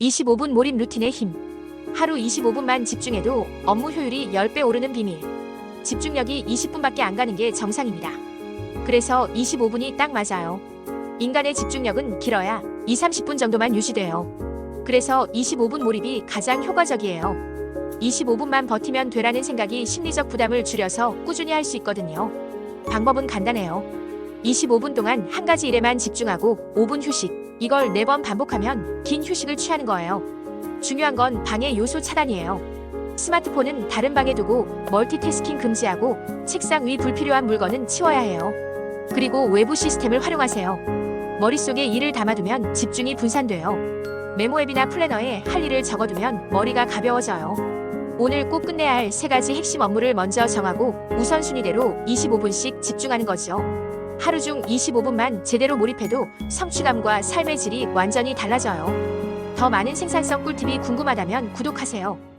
25분 몰입 루틴의 힘. 하루 25분만 집중해도 업무 효율이 10배 오르는 비밀. 집중력이 20분밖에 안 가는 게 정상입니다. 그래서 25분이 딱 맞아요. 인간의 집중력은 길어야 2, 30분 정도만 유지돼요. 그래서 25분 몰입이 가장 효과적이에요. 25분만 버티면 되라는 생각이 심리적 부담을 줄여서 꾸준히 할 수 있거든요. 방법은 간단해요. 25분 동안 한 가지 일에만 집중하고 5분 휴식. 이걸 4번 반복하면 긴 휴식을 취하는 거예요. 중요한 건 방해 요소 차단이에요. 스마트폰은 다른 방에 두고 멀티태스킹 금지하고 책상 위 불필요한 물건은 치워야 해요. 그리고 외부 시스템을 활용하세요. 머릿속에 일을 담아두면 집중이 분산돼요. 메모 앱이나 플래너에 할 일을 적어두면 머리가 가벼워져요. 오늘 꼭 끝내야 할 세 가지 핵심 업무를 먼저 정하고 우선순위대로 25분씩 집중하는 거죠. 하루 중 25분만 제대로 몰입해도 성취감과 삶의 질이 완전히 달라져요. 더 많은 생산성 꿀팁이 궁금하다면 구독하세요.